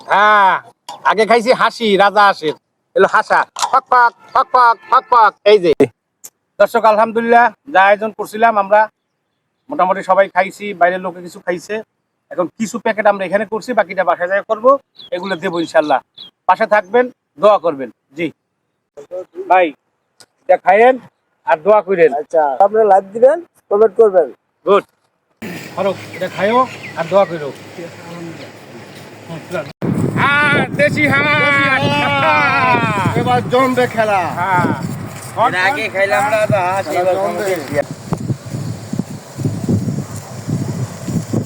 হ্যাঁ আগে খাইছি হাসি রাজা হাসির। এলো হাসা। পাক পাক পাক পাক পাক পাক এই যে। দর্শক আলহামদুলিল্লাহ যা আয়োজন করছিলাম আমরা মোটামুটি সবাই খাইছি বাইরের লোকে কিছু খাইছে। এখন কিছু প্যাকেট আমরা এখানে করছি বাকিটা বাসায় যায় করব। এগুলো দেবো ইনশাল্লাহ। পাশে থাকবেন দোয়া করবেন। জি। ভাই এটা খাইয়েন আর দোয়া করেন। আচ্ছা আপনারা লাইভ দিবেন কমেন্ট করবেন। গুড। ফারুক এটা খাইও আর দোয়া করো দেশি হাঁস এবার জমবে খেলা। হ্যাঁ। আগে খাইলাম না তো হাঁস এবার।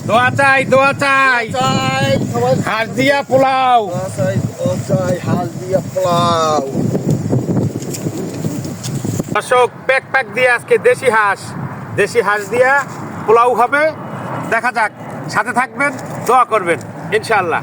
দোয়া চাই দোয়া চাই। হাঁস দিয়া পোলাও। হাল দিয়া পোলাও। দর্শক প্যাক প্যাক দিয়ে আজকে দেশি হাঁস। দেশি হাঁস দিয়া পোলাও হবে। দেখা যাক সাথে থাকবেন দোয়া করবেন ইনশাআল্লাহ।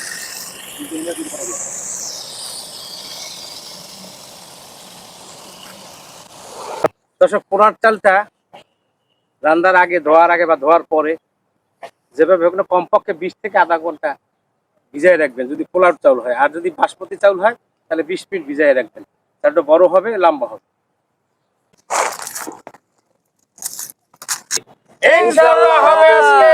দর্শক পোনার চালটা রান্নার আগে, ধোয়ার আগে বা ধোয়ার পরে যেভাবে হোক না, কমপক্ষে বিশ থেকে আধা ঘণ্টা ভিজাই রাখবেন যদি পোলার চাউল হয়। আর যদি বাসমতি চাউল হয়, তাহলে বিশ মিনিট ভিজাই রাখবেন। চালটা বড় হবে, লম্বা হবে। ইনশাআল্লাহ হবে আজকে।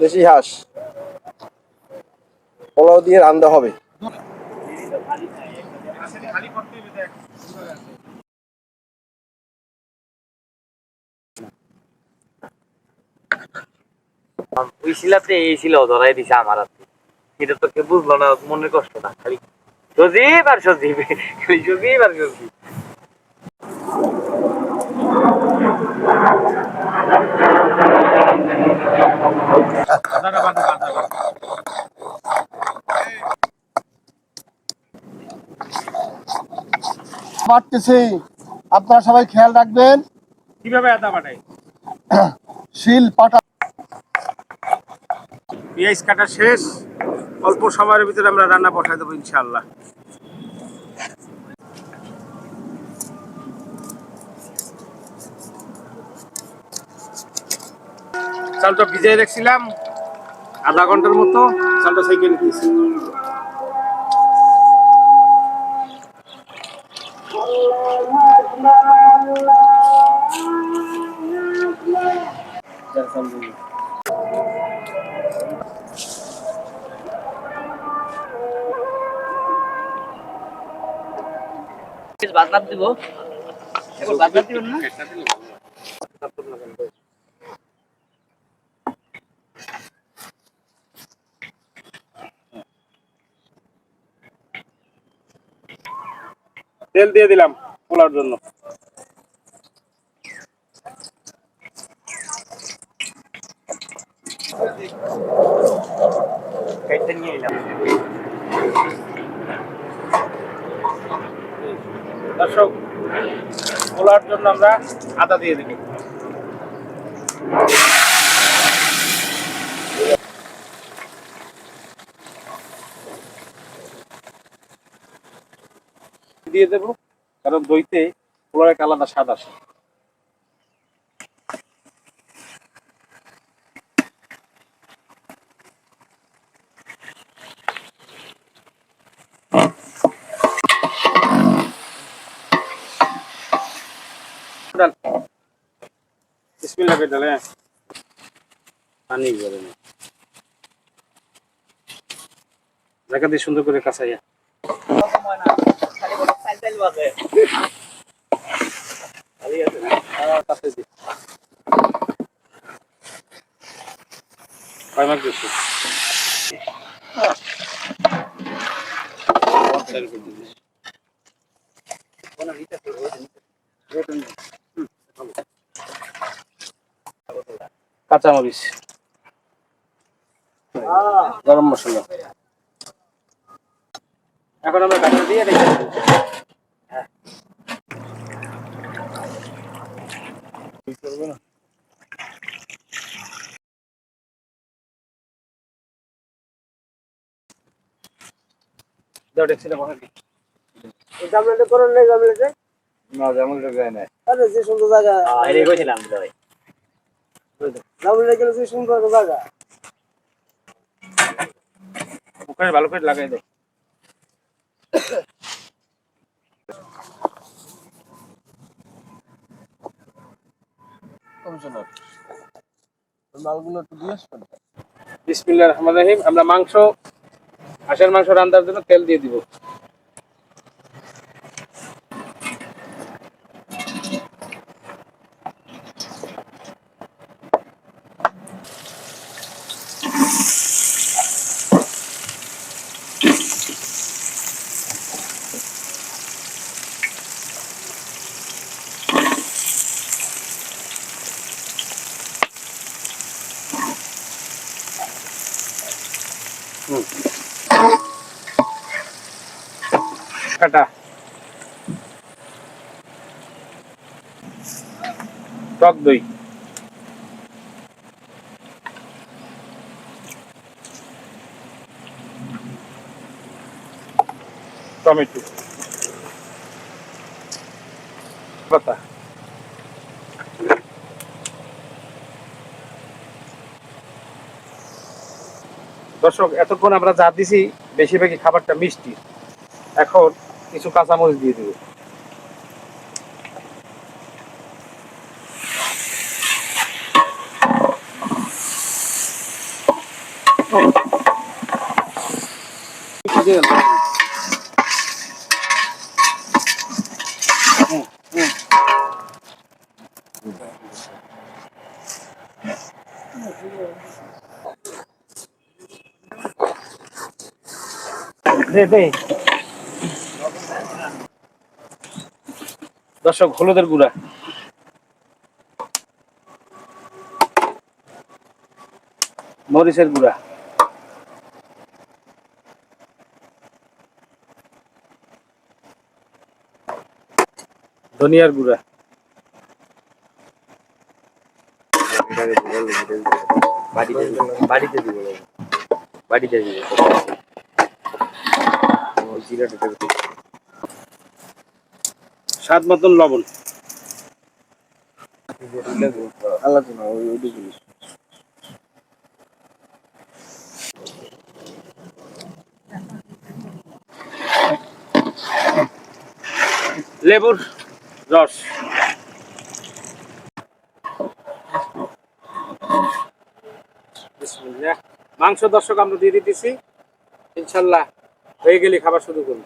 দেশি হাঁস। পোলাও দিয়ে রান্না হবে। ওই শিলাতে এই শিলাও ধরাই দিছে আমার হাতে। এটা বুঝলো না, খালি সজীব আর সজীব। খালি সজীব আর সজীব। বাড়তেছি আপনারা সবাই খেয়াল রাখবেন। কীভাবে আদা বাটাই শিল পাটা পেঁয়াজ কাটা শেষ। অল্প সময়ের ভিতরে আমরা রান্না পাঠাই দেবো ইনশাআল্লাহ। চালটা ভিজাই রাখছিলাম। আধা ঘণ্টার মতো চালটা সাইকে নিতেছি বাদ দিব। বাদ দিবেন না? তেল দিয়ে দিলাম পোলার জন্য। দর্শক পোলার জন্য আমরা আদা দিয়ে দিব দিয়ে দেব কারণ দইতে পোলার একটা আলাদা স্বাদ আসে। নে দিয়ে সুন্দর করে কাঁচাইয়া খালি আছে না আর কাছে দি কয় মাস বেশি কাঁচামরিচ। গরম মশলা। এখন আমরা কাঁচা দিয়ে রেখে ভালো করে লাগাই দাও কমিশনার মালগুলো একটু দিয়ে আসবেন? বিসমিল্লাহ রহমান রহিম। আমরা মাংস হাঁসের মাংস রান্নার জন্য তেল দিয়ে দিব। কাটা টক দই টমেটো পাতা দর্শক এতক্ষণ আমরা যা দিছি বেশিরভাগই খাবারটা মিষ্টি। এখন কিছু কাঁচামরিচ দিয়ে দেবো। দে দে দর্শক হলুদের গুঁড়া। মরিচের গুঁড়া। ধনিয়ার গুঁড়া। বাড়িতে বাড়িতে দিব। বাড়িতে দিব। স্বাদ মতন লবণ। আলাদা না, ওই ওই জিনিস লেবুর রস। মাংস দর্শক, আমরা দিয়ে দিতেছি। ইনশাল্লাহ। হয়ে গেলে খাবার শুরু করুন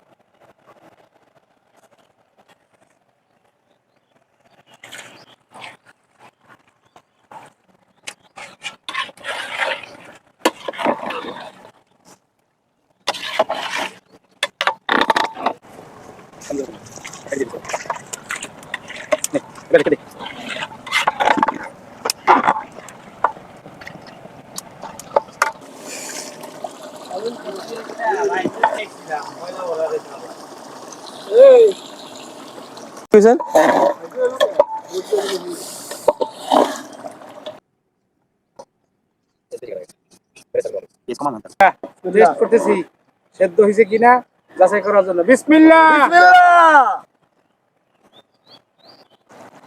সেদ্ধ হয়েছে কিনা? যাচাই করার জন্য।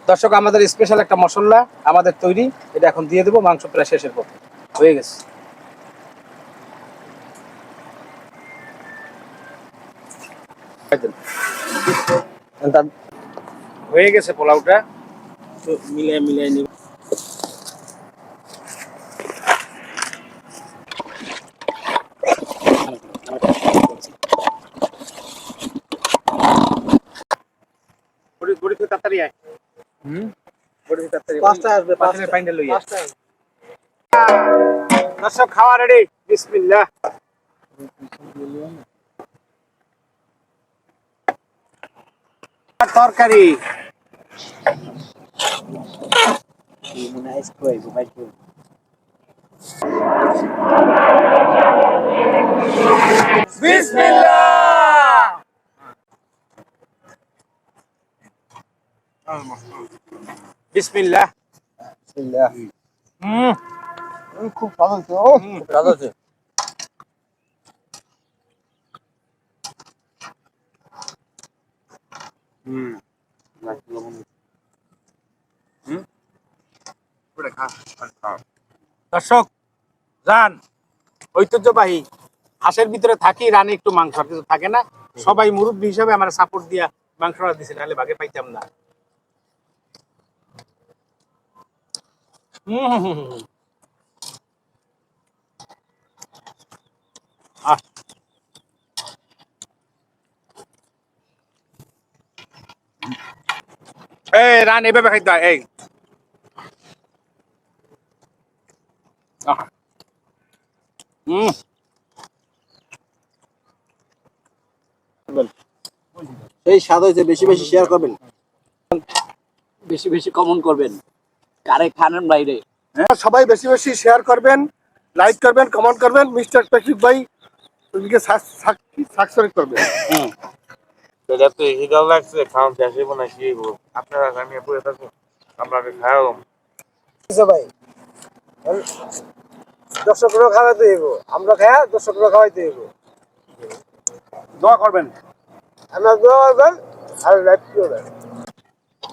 দর্শক, আমাদের স্পেশাল একটা মশলা আমাদের তৈরি। এটা এখন দিয়ে দেবো, মাংস প্রায় শেষের পথে। হয়ে গেছে। হয়ে গেছে পোলাওটা তো মিলিয়ে মিলিয়ে নিব বড়ি বড়ি তুই তাড়াতাড়ি আয় বড়ি পাঁচটা আসবে, পাঁচটা পাঁচটা। লইয়া পাঁচটা দর্শক খাওয়া রেডি বিসমিল্লাহ তরকারি বিসমিল্লাহ বিসমিল্লাহ বিসমিল্লাহ হুম খুব ভালো হয়েছে ও ভালো আছে হুম দর্শক যান ঐতিহ্যবাহী। হাঁসের ভিতরে থাকি, রানে একটু মাংস কিছু থাকে না। সবাই মুরব্বী হিসাবে আমার সাপোর্ট দিয়া মাংসটা দিছে, নাহলে ভাগে পাইতাম না। হুম হুম হুম। এই রান এভাবে খাইতে হয় এই হুম এই স্বাদ হয়েছে বেশি বেশি শেয়ার করবেন বেশি বেশি কমন করবেন কারে খানেন বাইরে সবাই বেশি বেশি শেয়ার করবেন লাইক করবেন কমেন্ট করবেন মিস্টার পেট্রিক ভাই সাবস্ক্রাইব করবেন এটা তো হিদাও লাগছে খাওয়ান শেষ হইব না কি হইব আপনারা আমি পড়ে থাকুন আপনাকে খাওয়াও ভাই দর্শকরা খাওয়াইতে হইব আমরা খাই দর্শকরা খাওয়াইতে হইব। দোয়া করবেন। আমরা দোয়া করবেন আর লাইক করবেন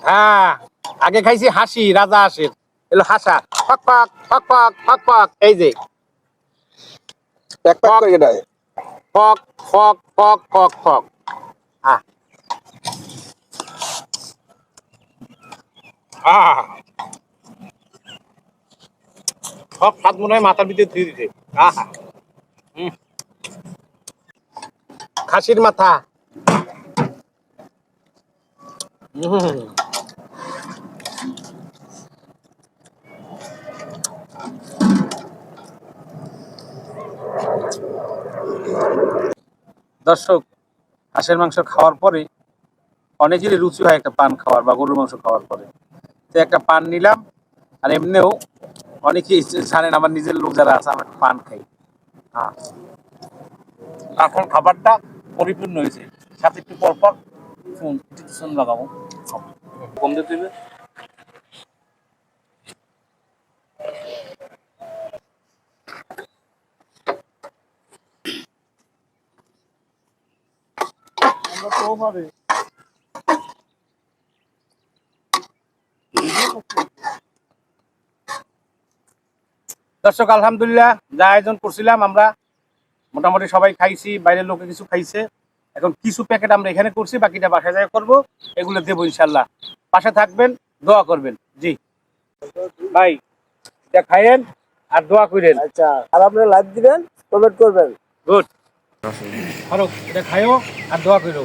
হ্যাঁ আগে খাইছি হাসি রাজা হাসির। এলো হাসা ফক ফক ফক ফক ফক ফক এই যে। প্যাক করে দেয় ফক ফক ফক ফক ফক। সব স্বাদ মনে হয় মাথার ভিতরে ধুয়ে দিতে। খাসির মাথা। দর্শক হাঁসের মাংস খাওয়ার পরে অনেকেরই রুচি হয় একটা পান খাওয়ার বা গরুর মাংস খাওয়ার পরে। তো একটা পান নিলাম আর এমনিও অনেকেই জানেন আমার নিজের লোক যারা আছে আমার পান খাই। হ্যাঁ। এখন খাবারটা পরিপূর্ণ হয়েছে। সাথে একটু পরপর ফোন একটু শুন লাগাবো। কম দিতে হবে। দর্শক আলহামদুলিল্লাহ যা আয়োজন করছিলাম আমরা মোটামুটি সবাই খাইছি বাইরের লোকে কিছু খাইছে। এখন কিছু প্যাকেট আমরা এখানে করছি বাকিটা বাসায় যায় করব এগুলো দেবো ইনশাল্লাহ পাশে থাকবেন দোয়া করবেন। জি। ভাই এটা খাইয়েন আর দোয়া করেন। আচ্ছা আর আপনারা লাইক দিবেন কমেন্ট করবেন। গুড। ফারুক এটা খাইও আর দোয়া করো